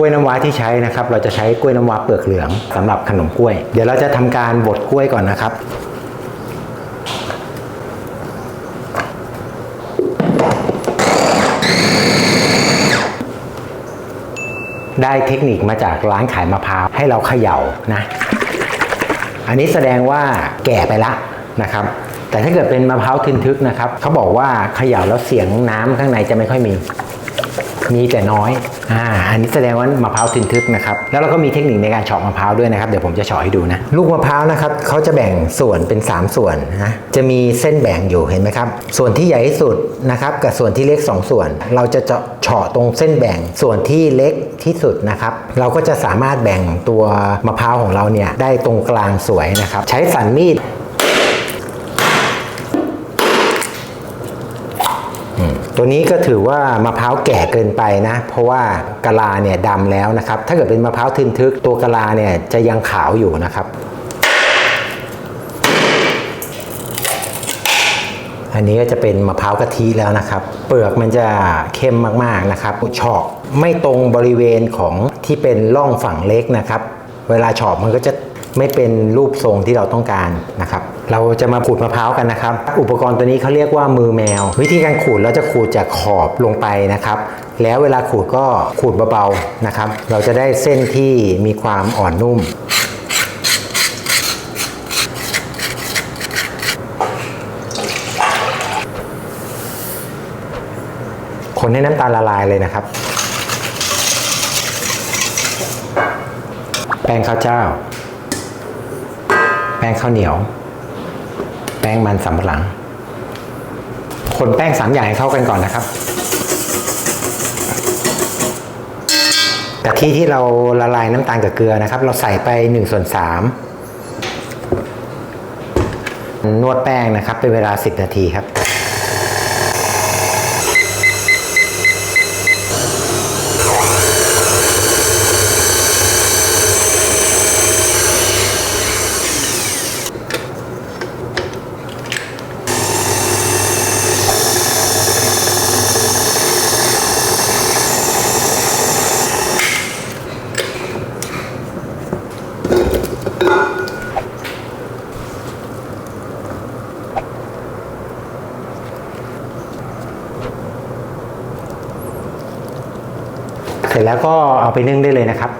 ล้วยน้ำว้าที่ใช้นะครับ เราจะใช้กล้วยน้ำว้าเปลือกเหลืองสำหรับขนมกล้วย เดี๋ยวเราจะทำการบดกล้วยก่อนนะครับได้เทคนิคมาจากร้านขายมะพร้าวให้เราเขย่านะ อันนี้แสดงว่าแก่ไปละนะครับ แต่ถ้าเกิดเป็นมะพร้าวทึนทึกนะครับ เขาบอกว่าเขย่าแล้วเสียงน้ำข้างในจะไม่ค่อยมี มีแต่น้อยอ่าอันนี้แสดงว่ามะพร้าวทึนทึกนะครับแล้วเราก็มีเทคนิคในการเฉาะมะพร้าวด้วยนะครับเดี๋ยวผมจะเฉาะให้ดูนะลูกมะพร้าวนะครับเขาจะแบ่งส่วนเป็น 3 ส่วนนะจะมีเส้นแบ่งอยู่เห็นไหมครับ ส่วนที่ใหญ่ที่สุดนะครับกับส่วนที่เล็ก 2 ส่วน เราจะเจาะเฉาะตรงเส้นแบ่งส่วนที่เล็กที่สุดนะครับเราก็จะสามารถแบ่งตัวมะพร้าวของเราเนี่ยได้ตรงกลางสวยนะครับใช้สันมีด ตัวนี้ก็ถือว่ามะพร้าวแก่เกินไปนะ เพราะว่ากะลาเนี่ยดำแล้วนะครับ ถ้าเกิดเป็นมะพร้าวทึนทึกตัวกะลาเนี่ยจะยังขาวอยู่นะครับ อันนี้ก็จะเป็นมะพร้าวกะทิแล้วนะครับ เปลือกมันจะเข้มมากๆนะครับเฉาะไม่ตรงบริเวณของที่เป็นร่องฝั่งเล็กนะครับ เวลาเฉาะมันก็จะ ไม่เป็นรูปทรงที่เราต้องการนะครับเราจะมาขูดมะพร้าวกันนะครับ อุปกรณ์ตัวนี้เขาเรียกว่ามือแมว วิธีการขูดเราจะขูดจากขอบลงไปนะครับ แล้วเวลาขูดก็ขูดเบาๆนะครับ เราจะได้เส้นที่มีความอ่อนนุ่มคนให้น้ำตาลละลายเลยนะครับ แป้งข้าวเจ้า แป้งข้าวเหนียว แป้งมันสำปะหลัง คนแป้งสามอย่างให้เข้ากันก่อนนะครับกะทิที่เราละลายน้ำตาลกับเกลือนะครับ เราใส่ไป1ส่วน3นวดแป้งนะครับ เป็นเวลา 10 นาทีครับ เสร็จแล้วก็เอาไปนึ่งได้เลยนะครับ